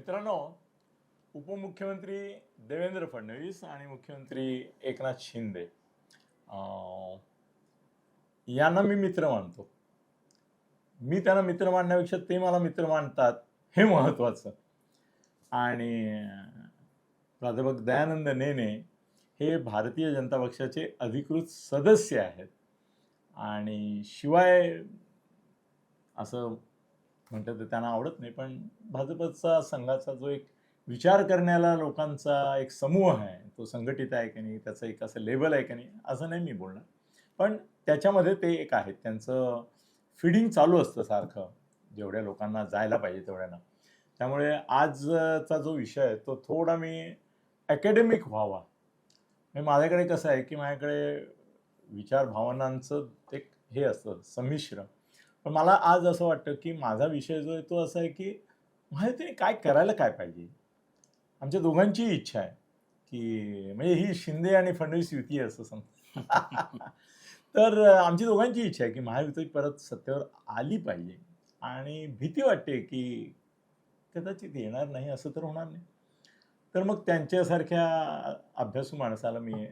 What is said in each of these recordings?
मित्रांनो उपमुख्यमंत्री देवेंद्र फडणवीस आणि मुख्यमंत्री एकनाथ शिंदे यांना मी मित्र मानतो. मी त्यांना मित्र मानण्यापेक्षा ते मला मित्र मानतात हे महत्त्वाचं. आणि प्राध्यापक दयानंद नेने हे भारतीय जनता पक्षाचे अधिकृत सदस्य आहेत. आणि शिवाय असं म्हणतात ते त्यांना आवडत नाही पण भाजपचा संघाचा जो एक विचार करण्याला लोकांचा एक समूह आहे तो संघटित आहे की नाही त्याचं एक असं लेवल आहे की नाही असं नाही मी बोलणार. पण त्याच्यामध्ये ते एक आहेत त्यांचं फिडिंग चालू असतं सारखं जेवढ्या लोकांना जायला पाहिजे तेवढ्यानं. त्यामुळे आजचा जो विषय आहे तो थोडा मी अकॅडमिक व्हावा. म्हणजे माझ्याकडे कसं आहे की माझ्याकडे विचार भावनांचं एक हे असतं संमिश्र. पण मला आज असं वाटतं की माझा विषय जो आहे तो असा आहे की माहिती काय करायला काय पाहिजे? आमच्या दोघांची इच्छा आहे की म्हणजे ही शिंदे आणि फडणवीस युती आहे असं समज. तर आमची दोघांची इच्छा आहे की महायुती परत सत्तेवर आली पाहिजे. आणि भीती वाटते की कदाचित येणार नाही असं तर होणार नाही. तर मग त्यांच्यासारख्या अभ्यासू माणसाला मी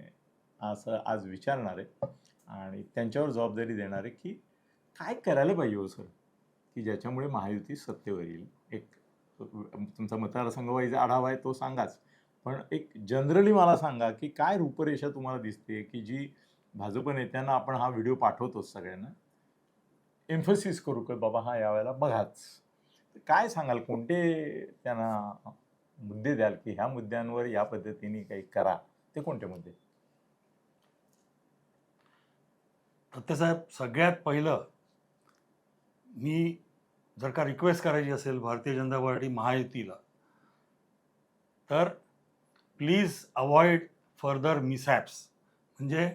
असं आज विचारणार आहे. आणि त्यांच्यावर जबाबदारी देणार आहे की काय करायला पाहिजे हो सर? की ज्याच्यामुळे महायुती सत्तेवर येईल? एक तुमचा मतदारसंघ वाईज आढावा आहे तो सांगाच. पण एक जनरली मला सांगा की काय रूपरेषा तुम्हाला दिसते की जी भाजप नेत्यांना आपण हा व्हिडिओ पाठवतो सगळ्यांना? एम्फसिस करू का बाबा हा यावेळेला बघाच. काय सांगाल? कोणते त्यांना मुद्दे द्याल की ह्या मुद्द्यांवर या पद्धतीने काही करा? ते कोणते मुद्दे? साहेब सगळ्यात पहिलं मी जर का रिक्वेस्ट करायची असेल भारतीय जनता पार्टी महायुतीला तर प्लीज अवॉइड फर्दर मिसॅप्स म्हणजे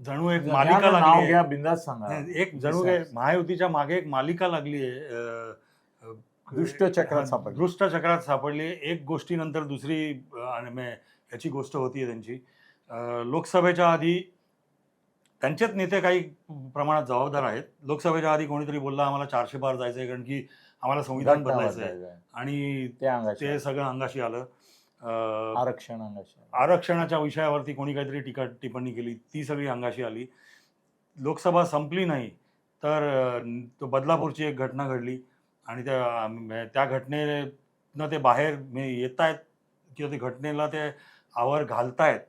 जणू एक मालिका लागली. बिंदास सांगा. एक जणू महायुतीच्या मागे एक मालिका लागली आहे अं, अं, दुष्ट चक्रात सापडली. दुष्ट चक्रात सापडली एक गोष्टीनंतर दुसरी याची गोष्ट होती त्यांची. लोकसभेच्या आधी त्यांचेच नेते काही प्रमाणात जबाबदार आहेत. लोकसभेच्या आधी कोणीतरी बोलला आम्हाला चारशे पार जायचंय कारण की आम्हाला संविधान बदलायचं आहे आणि ते सगळं अंगाशी आलं. आरक्षण अंगाशी आरक्षणाच्या विषयावरती कोणी काहीतरी टीका टिप्पणी केली ती सगळी अंगाशी आली. लोकसभा संपली नाही तर तो बदलापूरची एक घटना घडली आणि त्या त्या घटनेनं ते बाहेर येत आहेत किंवा ते घटनेला ते आवर घालतायत.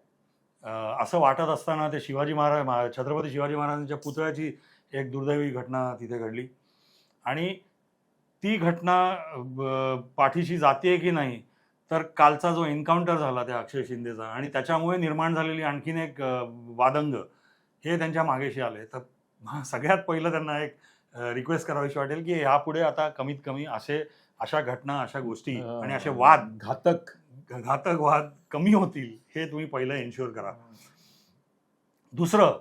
असं वाटत असताना ते शिवाजी महाराज महा- छत्रपती शिवाजी महाराजांच्या पुतळ्याची एक दुर्दैवी घटना तिथे घडली. आणि ती घटना पाठीशी जाते की नाही तर कालचा जो एन्काउंटर झाला त्या अक्षय शिंदेचा आणि त्याच्यामुळे निर्माण झालेली आणखीन एक वादंग हे त्यांच्या मागेशी आले. तर सगळ्यात पहिलं त्यांना एक रिक्वेस्ट करावीशी वाटेल की यापुढे आता कमीत कमी असे अशा घटना अशा गोष्टी आणि असे वाद घातक घातक वाद कमी होतील हे तुम्ही पहिलं एन्श्युअर करा. दुसरं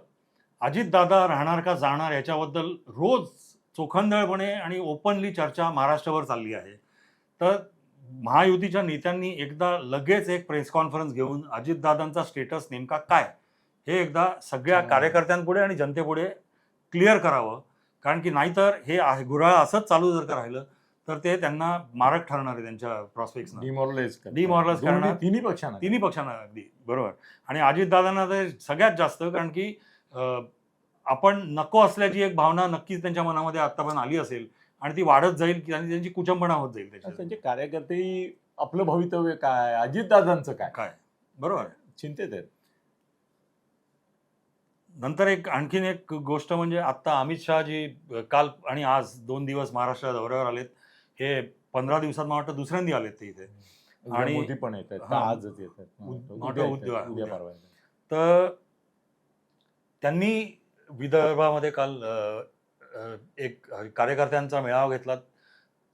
अजितदादा राहणार का जाणार याच्याबद्दल रोज चोखंदळपणे आणि ओपनली चर्चा महाराष्ट्रावर चालली आहे. तर महायुतीच्या नेत्यांनी एकदा लगेच एक प्रेस कॉन्फरन्स घेऊन अजितदादांचा स्टेटस नेमका काय हे एकदा सगळ्या हा. कार्यकर्त्यांपुढे आणि जनतेपुढे क्लिअर करावं. कारण की नाहीतर हे आहे गुऱ्हाळ असंच चालू जर का राहिलं तर ते त्यांना मारक ठरणार आहे त्यांच्या प्रॉस्पेक्ट्सना डिमॉरलाइज Demoralize करणार. तिन्ही पक्षांना तिन्ही पक्षांना अगदी बरोबर. आणि अजितदादांना ते सगळ्यात जास्त कारण की आपण नको असल्याची एक भावना नक्कीच त्यांच्या मनामध्ये आतापर्यंत आली असेल आणि ती वाढत जाईल की- आणि त्यांची कुचंबणा होत जाईल त्याच्यात. त्यांचे कार्यकर्ते आपलं भवितव्य काय? अजितदादांचं काय? काय? बरोबर. चिंतेत आहेत. नंतर एक आणखीन एक गोष्ट म्हणजे आता अमित शहा जी काल आणि आज दोन दिवस महाराष्ट्र दौऱ्यावर आलेत. हे पंधरा दिवसात मला वाटतं दुसऱ्यांदा आलेत ते इथे. आणि- मोदी पण येत आहेत. आजच येत. तर त्यांनी विदर्भामध्ये काल एक कार्यकर्त्यांचा मेळावा घेतला.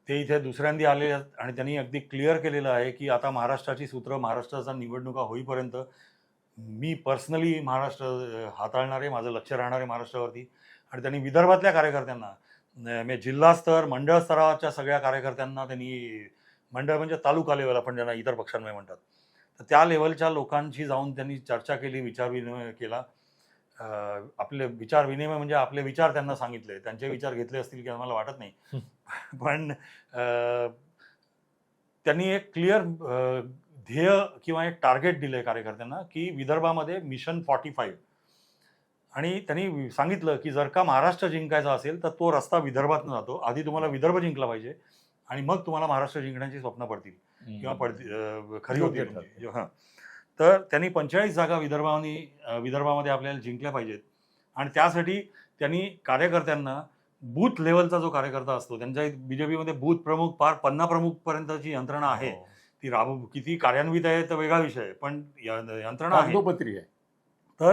ते इथे दुसऱ्यांदा आले आणि त्यांनी अगदी क्लिअर केलेलं आहे की आता महाराष्ट्राची सूत्र महाराष्ट्राचा निवडणुका होईपर्यंत मी पर्सनली महाराष्ट्र हाताळणार आहे माझं लक्ष राहणार आहे महाराष्ट्रावरती. आणि त्यांनी विदर्भातल्या कार्यकर्त्यांना म्हणजे जिल्हा स्तर मंडळ स्तराच्या सगळ्या कार्यकर्त्यांना त्यांनी मंडळ म्हणजे तालुका लेवल आपण ज्यांना इतर पक्षांमध्ये म्हणतात. तर त्या लेवलच्या लोकांशी जाऊन त्यांनी चर्चा केली विचारविनिमय केला. आपले विचार विनिमय म्हणजे आपले विचार त्यांना सांगितले. त्यांचे विचार घेतले असतील की आम्हाला वाटत नाही. पण त्यांनी एक क्लिअर ध्येय किंवा एक टार्गेट दिलंय कार्यकर्त्यांना की विदर्भामध्ये मिशन फॉर्टी फाईव्ह आणि त्यांनी सांगितलं की जर का महाराष्ट्र जिंकायचा असेल तर तो रस्ता विदर्भातून जातो. आधी तुम्हाला विदर्भ जिंकला पाहिजे आणि मग तुम्हाला महाराष्ट्र जिंकण्याची स्वप्न पडतील किंवा पडती अं, खरी होतील ठरते. म्हणजे. हां. तर त्यांनी पंचेचाळीस जागा विदर्भाने विदर्भामध्ये आपल्याला जिंकल्या पाहिजेत. आणि त्यासाठी त्यांनी कार्यकर्त्यांना बूथ लेवलचा जो कार्यकर्ता असतो त्यांच्या बीजेपीमध्ये बूथ प्रमुख पार पन्ना प्रमुख पर्यंतची यंत्रणा आहे. हो. ती राब किती कार्यान्वित आहे तर वेगळा विषय आहे पण यंत्रणा आहे. तर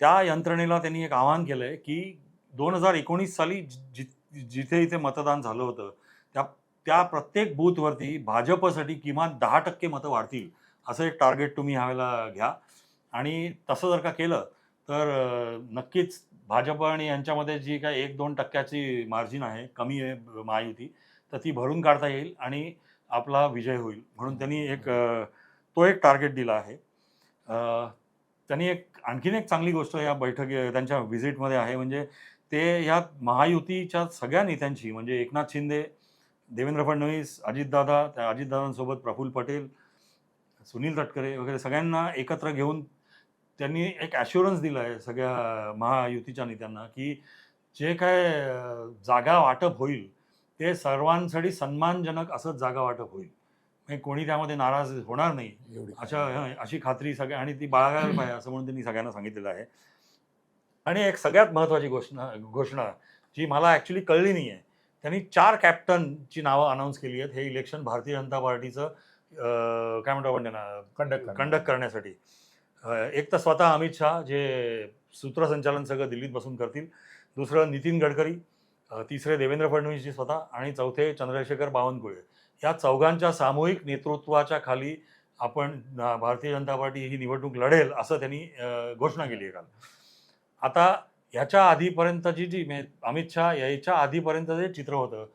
त्या यंत्रणेला त्यांनी एक आवाहन केलं आहे की दोन हजार एकोणीस साली जि- जिथे इथे मतदान झालं होतं त्या त्या प्रत्येक बूथवरती भाजपसाठी किमान दहा टक्के मतं वाढतील असं एक टार्गेट तुम्ही ह्यावेळेला घ्या. आणि तसं जर का केलं तर नक्कीच भाजप आणि यांच्यामध्ये जी काय एक दोन टक्क्याची मार्जिन आहे कमी आहे महायुती तर ती भरून काढता येईल आणि आपला विजय होईल. म्हणून त्यांनी एक तो एक टार्गेट दिला आहे. त्यांनी एक आणखीन एक चांगली गोष्ट या बैठकी त्यांच्या व्हिजिटमध्ये आहे म्हणजे ते या महायुतीच्या सगळ्या नेत्यांची म्हणजे एकनाथ शिंदे देवेंद्र फडणवीस अजितदादा त्या अजितदादांसोबत प्रफुल्ल पटेल सुनील तटकरे वगैरे सगळ्यांना एकत्र घेऊन त्यांनी एक ॲश्युरन्स दिला आहे सगळ्या महायुतीच्या नेत्यांना की जे काय जागा वाटप होईल ते सर्वांसाठी सन्मानजनक असंच जागा वाटप होईल. म्हणजे कोणी त्यामध्ये नाराज होणार नाही. एवढी अशा अशी खात्री सगळ्या आणि ती बाळगायला पाहिजे असं म्हणून त्यांनी सगळ्यांना सांगितलेलं आहे. आणि एक सगळ्यात महत्त्वाची घोषणा घोषणा जी मला ॲक्च्युली कळली नाही आहे त्यांनी चार कॅप्टनची नावं अनाऊन्स केली आहेत. हे इलेक्शन भारतीय जनता पार्टीचं काय म्हणतो आपण त्यांना? कंडक्ट कंडक्ट करण्यासाठी. एक तर स्वतः अमित शहा जे सूत्रसंचालन सगळं दिल्लीत बसून करतील. दुसरं नितीन गडकरी तिसरे देवेंद्र फडणवीसजी स्वतः आणि चौथे चंद्रशेखर बावनकुळे. या चौघांच्या सामूहिक नेतृत्वाच्या खाली आपण भारतीय जनता पार्टी ही निवडणूक लढेल असं त्यांनी घोषणा केली आहे काल. आता ह्याच्या आधीपर्यंतची जी मे- अमित शहा याच्या आधीपर्यंत जे चित्र होतं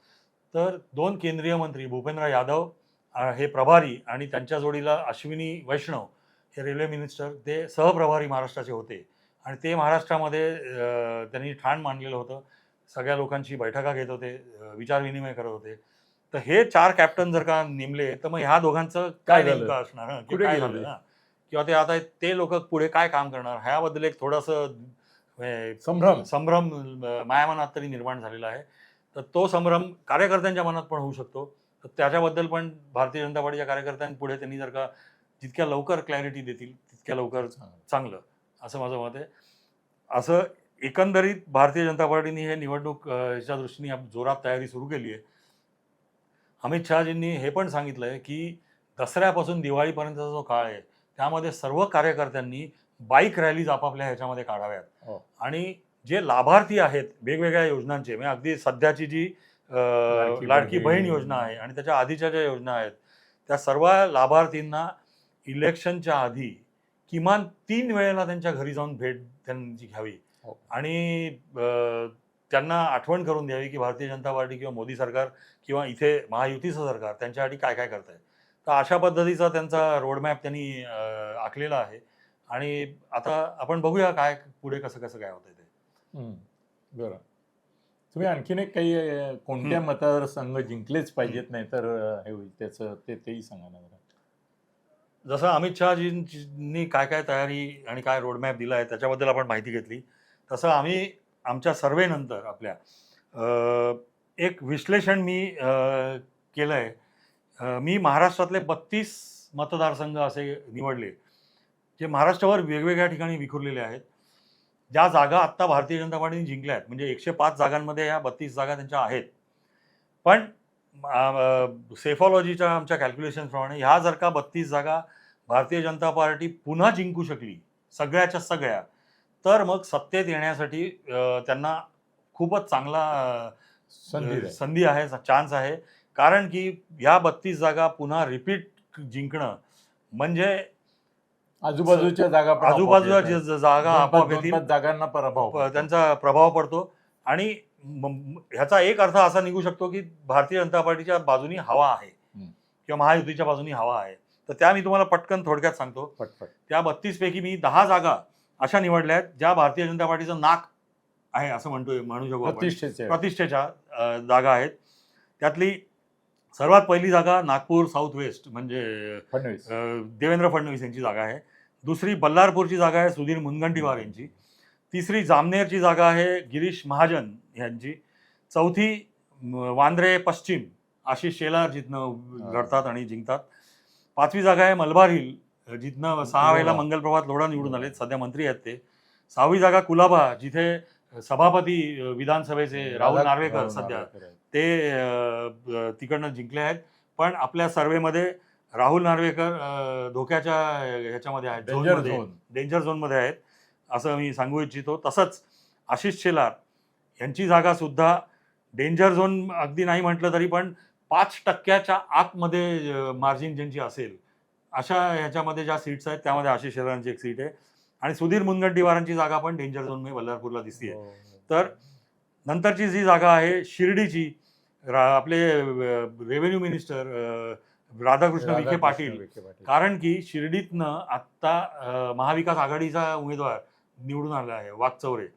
तर दोन केंद्रीय मंत्री भूपेंद्र यादव हे प्रभारी आणि त्यांच्या जोडीला अश्विनी वैष्णव हे रेल्वे मिनिस्टर ते सहप्रभारी महाराष्ट्राचे होते. आणि ते महाराष्ट्रामध्ये त्यांनी ठाण मांडलेलं होतं. सगळ्या लोकांची बैठका घेत होते विचारविनिमय करत होते. तर हे चार कॅप्टन जर का नेमले तर मग ह्या दोघांचं काय काय झालं? नेमकं असणार? की कुठे काय गेले? झालं ते? किंवा ते आता ते लोक पुढे काय काम करणार? ह्याबद्दल एक थोडंसं संभ्रम. संभ्रम अं, मायामनात तरी निर्माण झालेला आहे. तर तो संभ्रम कार्यकर्त्यांच्या मनात पण होऊ शकतो. तर त्याच्याबद्दल पण भारतीय जनता पार्टीच्या कार्यकर्त्यांपुढे त्यांनी जर का जितक्या लवकर क्लॅरिटी देतील तितक्या लवकर चांगलं असं माझं मत आहे. असं एकंदरीत भारतीय जनता पार्टीने हे निवडणूक अं, च्या दृष्टीने आप- जोरात तयारी सुरू केली आहे. अमित शहाजींनी हे पण सांगितलं आहे की दसऱ्यापासून दिवाळीपर्यंतचा जो काळ आहे त्यामध्ये सर्व कार्यकर्त्यांनी बाईक रॅलीज आपापल्या ह्याच्यामध्ये काढाव्यात हो. आणि जे लाभार्थी आहेत वेगवेगळ्या योजनांचे म्हणजे अगदी सध्याची जी लाडकी बहीण. योजना आहे आणि त्याच्या आधीच्या ज्या योजना आहेत त्या सर्व लाभार्थींना इलेक्शनच्या आधी किमान तीन वेळेला त्यांच्या घरी जाऊन भेट त्यांची घ्यावी हो. आणि त्यांना आठवण करून द्यावी की भारतीय जनता पार्टी किंवा मोदी सरकार किंवा इथे महायुतीचं सरकार त्यांच्यासाठी काय काय करत आहे तर अशा पद्धतीचा त्यांचा रोडमॅप त्यांनी आखलेला आहे. आणि आता आपण बघूया काय पुढे कसं कसं काय होतंय ते. बरं. तुम्ही आणखीन एक काही कोणत्या. मतदारसंघ जिंकलेच पाहिजेत नाही तर हे होईल. त्याचं ते तेही सांगा ना. जसं अमित शहाजींनी काय काय तयारी आणि काय रोडमॅप दिला आहे त्याच्याबद्दल आपण माहिती घेतली. तसं आम्ही आमच्या सर्वेनंतर आपल्या एक विश्लेषण मी केलं आहे मी महाराष्ट्रातले बत्तीस मतदारसंघ असे निवडले जे महाराष्ट्रावर वेगवेगळ्या ठिकाणी विखुरलेले आहेत. ज्या जागा आत्ता भारतीय जनता पार्टीने जिंकल्या आहेत म्हणजे एकशे पाच जागांमध्ये ह्या बत्तीस जागा त्यांच्या आहेत. पण सेफॉलॉजीच्या आमच्या कॅल्क्युलेशनप्रमाणे ह्या जर का बत्तीस जागा भारतीय जनता पार्टी पुन्हा जिंकू शकली सगळ्याच्या सगळ्या तर मग सत्तेत येण्यासाठी त्यांना खूपच चांगला संधी आहे चान्स आहे. कारण की ह्या बत्तीस जागा पुन्हा रिपीट जिंकणं म्हणजे आजूबाजूच्या जागा. ज- जागा जागांना प्रभाव. त्यांचा प्रभाव पडतो. आणि ह्याचा एक अर्थ असा निघू शकतो की भारतीय जनता पार्टीच्या बाजूनी हवा आहे. किंवा महायुतीच्या बाजूनी हवा आहे. तर त्या मी तुम्हाला पटकन थोडक्यात सांगतो. पटपट त्या बत्तीस पैकी मी दहा जागा अशा निवडल्या आहेत ज्या भारतीय जनता पार्टीचं नाक आहे असं म्हणतोय म्हणू शकू आपण. प्रतिष्ठेचे प्रतिष्ठेच्या अ, जागा आहेत. त्यातली सर्वात पहिली जागा नागपूर साऊथ वेस्ट म्हणजे फडणवीस. देवेंद्र फडणवीस यांची जागा आहे. दुसरी बल्लारपूरची जागा आहे सुधीर मुनगंटीवार यांची. तिसरी जामनेरची जागा आहे गिरीश महाजन यांची. चौथी वांद्रे पश्चिम आशिष शेलार जिथनं लढतात आणि जिंकतात. पाचवी जागा आहे मलबार हिल. जिथनं सहा वेळेला लोढा. मंगलप्रभात लोढा निवडून आले सध्या मंत्री आहेत ते. सहावी जागा कुलाबा जिथे सभापती विधानसभेचे राहुल नार्वेकर राहुल सध्या. ते तिकडनं जिंकले आहेत. पण आपल्या सर्वेमध्ये राहुल नार्वेकर धोक्याच्या ह्याच्यामध्ये आहेत डेंजर झोनमध्ये डेंजर झोनमध्ये आहेत असं मी सांगू इच्छितो. तसंच आशिष शेलार यांची जागा सुद्धा डेंजर झोन अगदी नाही म्हटलं तरी पण पाच टक्क्याच्या आतमध्ये मार्जिन ज्यांची असेल अशा ह्याच्यामध्ये ज्या सीट्स आहेत त्यामध्ये आशिष शेलारांची एक सीट आहे. आणि सुधीर मुनगंटीवारांची जागा पण डेंजर झोनमध्ये बल्लारपूरला दिसते हो, तर नंतरची जी जागा आहे शिर्डीची आपले रेव्हेन्यू मिनिस्टर राधाकृष्ण विखे पाटील. कारण की शिर्डीतनं आत्ता महाविकास आघाडीचा उमेदवार निवडून आला आहे वाकचौरे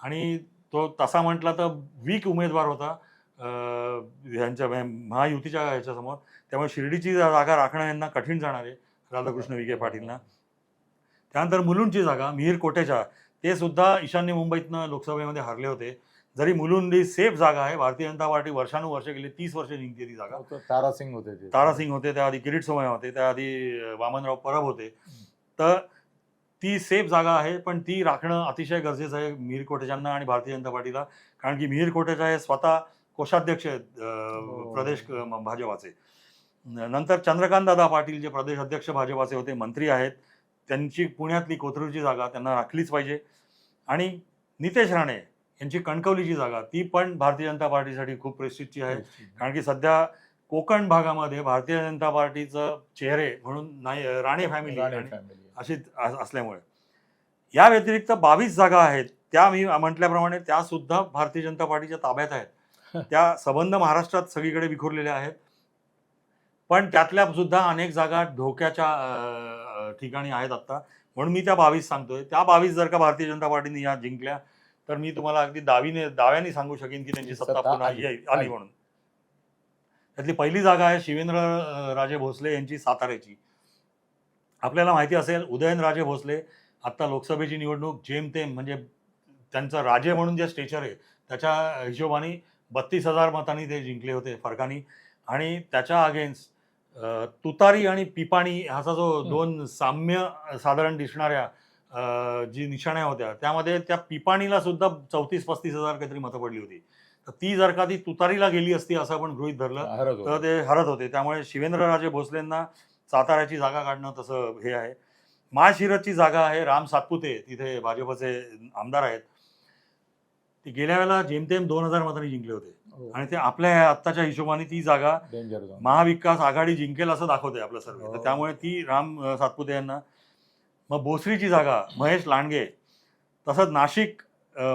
आणि तो तसा म्हटला तर वीक उमेदवार होता ह्यांच्या म्हणजे महायुतीच्या ह्याच्यासमोर त्यामुळे शिर्डीची जागा राखणं यांना कठीण जाणार आहे राधाकृष्ण विखे पाटीलना. त्यानंतर मुलुंडची जागा मिहीर कोटेचा ते सुद्धा ईशान्य मुंबईतनं लोकसभेमध्ये हरले होते. जरी मुलुंड ही सेफ जागा आहे भारतीय जनता पार्टी वर्षानुवर्ष गेली तीस वर्ष जिंकते ती जागा. तारासिंग होते तारासिंग होते त्याआधी किरीट सोमय्या होते त्याआधी वामनराव परब होते. तर ती सेफ जागा आहे पण ती राखणं अतिशय गरजेचं आहे मिहीर कोटेचांना आणि भारतीय जनता पार्टीला. कारण की मिहीर कोटेचा हे स्वतः कोषाध्यक्ष आहेत हो. प्रदेश भाजपाचे. नंतर चंद्रकांत दादा पाटील जे प्रदेश अध्यक्ष भाजपाचे होते मंत्री आहेत त्यांची पुण्यातली कोथरूडची जागा त्यांना राखलीच पाहिजे. आणि नितेश राणे यांची कणकवलीची जागा ती पण भारतीय जनता पार्टीसाठी खूप प्रेस्टिजची आहे. कारण की सध्या कोकण भागामध्ये भारतीय जनता पार्टीचं चेहरे म्हणून नाही राणे फॅमिली. अशी अस- असल्यामुळे. या व्यतिरिक्त बावीस जागा आहेत. त्या मी म्हटल्याप्रमाणे त्या सुद्धा भारतीय जनता पार्टीच्या ताब्यात आहेत. त्या संबंध महाराष्ट्रात सगळीकडे विखुरलेल्या आहेत. पण त्यातल्या सुद्धा अनेक जागा धोक्याच्या ठिकाणी आहेत आता म्हणून मी त्या बावीस सांगतोय. त्या बावीस जर का भारतीय जनता पार्टीने या जिंकल्या तर मी तुम्हाला अगदी दावीने दाव्याने सांगू शकेन की त्यांची सत्ता पुन्हा आली. म्हणून. त्यातली पहिली जागा आहे शिवेंद्र राजे भोसले यांची साताऱ्याची. आपल्याला माहिती असेल उदयनराजे भोसले आत्ता लोकसभेची निवडणूक जेमतेम म्हणजे त्यांचं राजे म्हणून जे स्टेचर आहे त्याच्या हिशोबाने बत्तीस हजार मतांनी ते जिंकले होते फरकानी. आणि त्याच्या अगेन्स्ट तुतारी आणि पिपाणी ह्याचा जो. दोन साम्य साधारण दिसणाऱ्या जी निशाण्या होत्या त्यामध्ये त्या पिपाणीला सुद्धा चौतीस पस्तीस हजार काहीतरी मतं पडली होती तर ती जर का ती तुतारीला गेली असती असं आपण गृहित धरलं तर. ते हरत होते त्यामुळे शिवेंद्रराजे भोसलेंना साताऱ्याची जागा काढणं तसं हे आहे माळशिरसची जागा आहे राम सातपुते तिथे भाजपचे आमदार आहेत ते गेल्या वेळेला जेमतेम दोन हजार मतांनी जिंकले होते. हो, आणि ते आपल्या आत्ताच्या हिशोबाने ती जागा. महाविकास आघाडी जिंकेल असं दाखवते आपलं सर्वे. तर हो. त्यामुळे ती राम सातपुते यांना. मग बोसरीची जागा महेश लांडगे. तसंच नाशिक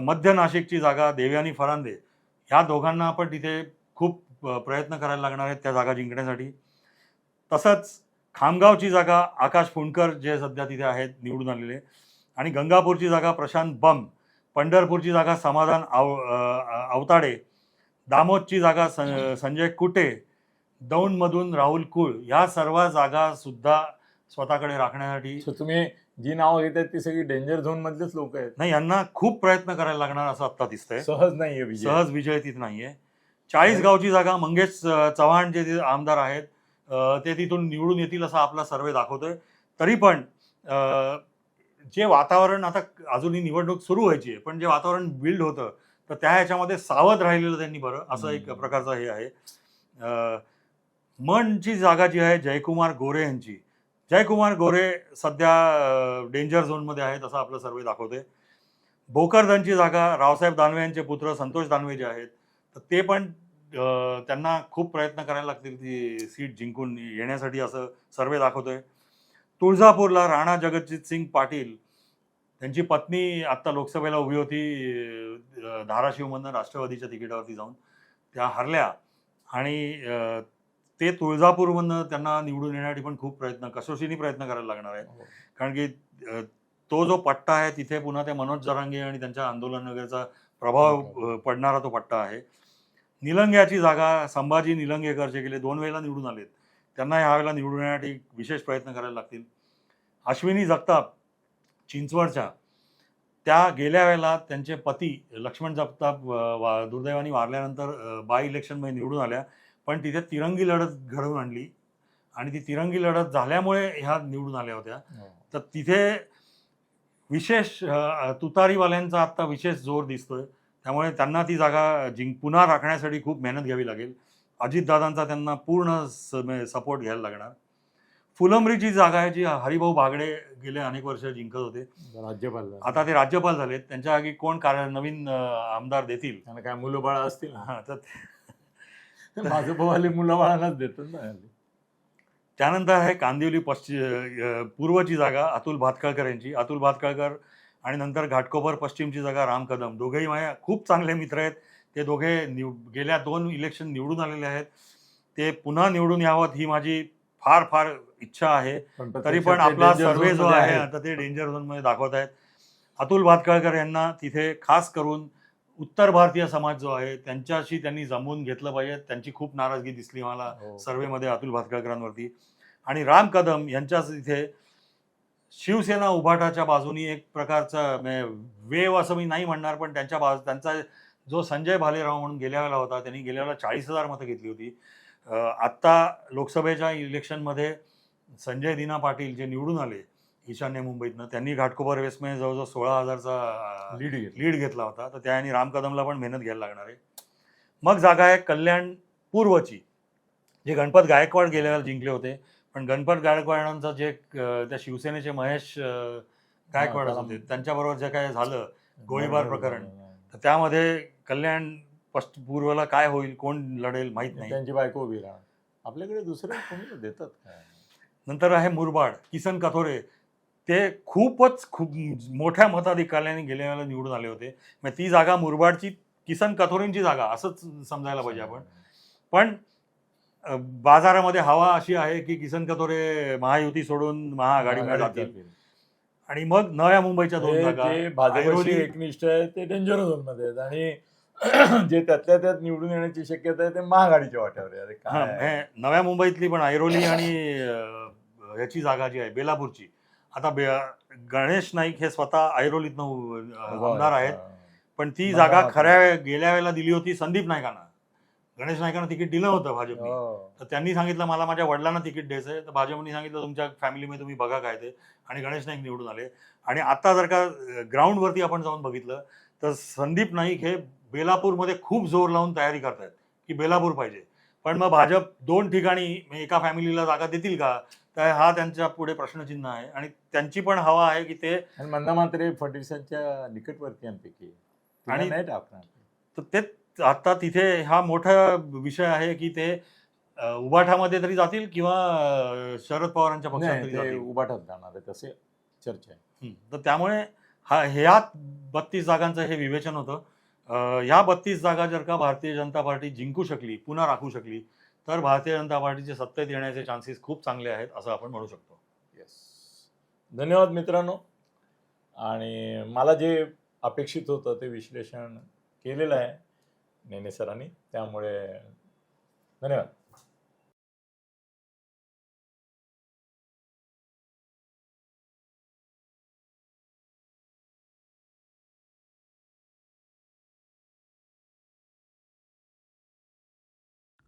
मध्य नाशिकची जागा देवयानी फरांदे. ह्या दोघांना पण तिथे खूप प्रयत्न करायला लागणार आहेत त्या जागा जिंकण्यासाठी. तसंच खामगावची जागा आकाश फुंडकर जे सध्या तिथे आहेत निवडून आलेले. आणि गंगापूरची जागा प्रशांत बम. पंढरपूरची जागा समाधान आव अवताडे दामोदची जागा सं- संजय कुटे दौंडमधून राहुल कुळ ह्या सर्व जागा सुद्धा स्वतःकडे राखण्यासाठी तुम्ही जी नावं घेत आहेत ती सगळी डेंजर झोन मधलेच लोक आहेत. नाही यांना खूप प्रयत्न करायला लागणार असं आत्ता दिसतंय. सहज नाहीये सहज विजय तिथे नाहीये. चाळीस गावची जागा मंगेश चव्हाण जे आमदार आहेत ते तिथून निवडून येतील असा आपला सर्वे दाखवतोय. तरी पण जे वातावरण आता अजूनही निवडणूक सुरू व्हायची आहे पण जे वातावरण बिल्ड होतं तर त्या ह्याच्यामध्ये सावध राहिलेलं त्यांनी बरं असं एक. प्रकारचं हे आहे. मनची जागा जी आहे जयकुमार गोरे यांची. जयकुमार गोरे सध्या डेंजर झोनमध्ये आहेत असं आपलं सर्वे दाखवते भोकरदनची जागा रावसाहेब दानवे यांचे पुत्र संतोष दानवे जे आहेत तर ते पण त्यांना खूप प्रयत्न करायला लागतील ती सीट जिंकून येण्यासाठी असं सर्वे दाखवतोय. तुळजापूरला राणा जगजित सिंग पाटील त्यांची पत्नी आत्ता लोकसभेला उभी होती धाराशिवमधनं राष्ट्रवादीच्या तिकिटावरती जाऊन त्या हरल्या आणि ते तुळजापूरमधनं त्यांना निवडून येण्यासाठी पण खूप प्रयत्न कसोशीने प्रयत्न करायला लागणार आहे हो. कारण की तो जो पट्टा आहे तिथे पुन्हा ते मनोज जरांगे आणि त्यांच्या आंदोलन वगैरेचा प्रभाव अ, पडणारा तो पट्टा आहे. निलंग्याची जागा संभाजी निलंगेकर जे गेले दोन वेळेला निवडून आलेत. त्यांना ह्या वेळेला निवडून येण्यासाठी विशेष प्रयत्न करायला लागतील. अश्विनी जगताप चिंचवडच्या त्या गेल्या वेळेला त्यांचे पती लक्ष्मण जगताप वा- दुर्दैवाने वारल्यानंतर बाय इलेक्शनमध्ये निवडून आल्या. पण तिथे तिरंगी लढत घडवून आणली आणि ती तिरंगी लढत झाल्यामुळे ह्या निवडून आल्या होत्या. तर तिथे विशेष तुतारीवाल्यांचा आत्ता विशेष जोर दिसतोय. त्यामुळे त्यांना ती जागा जिंक पुन्हा राखण्यासाठी खूप मेहनत घ्यावी लागेल. अजितदादांचा त्यांना पूर्ण सपोर्ट घ्यायला लागणार. फुलंब्रीची जागा आहे जी हरिभाऊ बागडे गेले अनेक वर्ष जिंकत होते. राज्यपाल आता ते राज्यपाल झालेत. त्यांच्या जागी कोण कार्य नवीन आमदार देतील? त्यांना काय मुलं बाळ असतील हा, भावाले मुलं बाळांनाच देतात ना त्यानंतर आहे कांदिवली पश्चिम पूर्वची जागा अतुल भातखळकर यांची. अतुल भातखळकर आणि नंतर घाटकोपर पश्चिमची जागा राम कदम. दोघेही माझ्या खूप चांगले मित्र आहेत. ते दोघे निव गेल्या दोन इलेक्शन निवडून आलेले आहेत. ते पुन्हा निवडून यावं ही माझी फार फार इच्छा आहे. तरी पण आपला सर्वे जो आहे. आता ते डेंजर झोनमध्ये दाखवत आहेत. अतुल भातखळकर यांना तिथे खास करून उत्तर भारतीय समाज जो आहे त्यांच्याशी त्यांनी जमवून घेतलं पाहिजे. त्यांची खूप नाराजगी दिसली मला हो. सर्वेमध्ये अतुल भातखळकरांवरती आणि राम कदम यांच्याच इथे शिवसेना उभाटाच्या बाजूनी एक प्रकारचा वेव असं मी नाही म्हणणार पण त्यांच्या बाजू त्यांचा जो संजय भालेराव म्हणून गेल्या वेळेला होता त्यांनी गेल्या वेळेला चाळीस हजार मतं घेतली होती. आत्ता लोकसभेच्या इलेक्शनमध्ये संजय दिना पाटील जे निवडून आले ईशान्य मुंबईतनं त्यांनी घाटकोपर वेस्टमध्ये जवळजवळ सोळा हजारचा लीड. लीड घेतला. होता. तर त्या राम कदमला पण मेहनत घ्यायला लागणार आहे. मग जागा आहे कल्याण पूर्वची जे गणपत गायकवाड गेल्या वेळेला जिंकले होते. पण गणपत गायकवाडांचं जे त्या शिवसेनेचे महेश गायकवाड होते त्यांच्याबरोबर जे काय झालं गोळीबार प्रकरण. तर त्यामध्ये कल्याण पश्चिम पूर्वला काय होईल कोण लढेल माहीत नाही. त्यांची बायको उभी राहणार. आपल्याकडे दुसरे कोणी देतात काय? नंतर आहे मुरबाड किसन कथोरे. ते खूपच खूप मोठ्या मताधिकाऱ्याने गेल्या वेळेला निवडून आले होते. मग ती जागा मुरबाडची किसन कथोरेंची जागा असंच समजायला पाहिजे आपण. पण बाजारामध्ये हवा अशी आहे की किसन कथोरे महायुती सोडून महाआघाडीमध्ये जातील. आणि मग नव्या मुंबईच्या दोन जागा ऐरोली- एकनिष्ठ आहे ते डेंजर झोनमध्ये आहेत. आणि जे त्यातल्या त्यात निवडून येण्याची शक्यता आहे ते महागाडीच्या वाट्यावर आहे. अरे हा, काय? हे नव्या मुंबईतली पण ऐरोली आणि अ, ह्याची जागा जी आहे बेलापूरची. आता बे गणेश नाईक हे स्वतः ऐरोलीतनं उ- आमदार आहेत. पण ती जागा. खऱ्या गेल्या वेळेला दिली होती संदीप नाईकांना. गणेश नाईकांना तिकीट दिलं होतं भाजपने. हो. तर त्यांनी सांगितलं मला माझ्या वडिलांना तिकीट द्यायचं आहे. तर भाजपने सांगितलं तुमच्या फॅमिलीमध्ये तुम्ही बघा काय ते. आणि गणेश नाईक निवडून आले. आणि आता जर का ग्राउंडवरती आपण जाऊन बघितलं तर संदीप नाईक हे बेलापूरमध्ये खूप जोर लावून तयारी करतायत की बेलापूर पाहिजे. पण मग भाजप दोन ठिकाणी एका फॅमिलीला जागा देतील का? तर हा त्यांच्या पुढे प्रश्नचिन्ह आहे. आणि त्यांची पण हवा आहे की ते आणि म्हणणं मात्र फडणवीसांच्या निकटवर्तीयांपैकी आणि तर ते आता तिथे हा मोठा विषय आहे की ते उबाठामध्ये तरी जातील किंवा शरद पवारांच्या पक्षात नाही तरी ते जातील? उभाटात जाणार आहे तसे चर्चा आहे. तर त्यामुळे हा ह्या बत्तीस जागांचं हे विवेचन होतं. ह्या बत्तीस जागा जर का भारतीय जनता पार्टी जिंकू शकली पुन्हा राखू शकली तर भारतीय जनता पार्टीचे सत्तेत येण्याचे चान्सेस खूप चांगले आहेत असं आपण म्हणू शकतो. येस धन्यवाद मित्रांनो. आणि मला जे अपेक्षित होतं ते विश्लेषण केलेलं आहे नेने सरांनी. त्यामुळे धन्यवाद.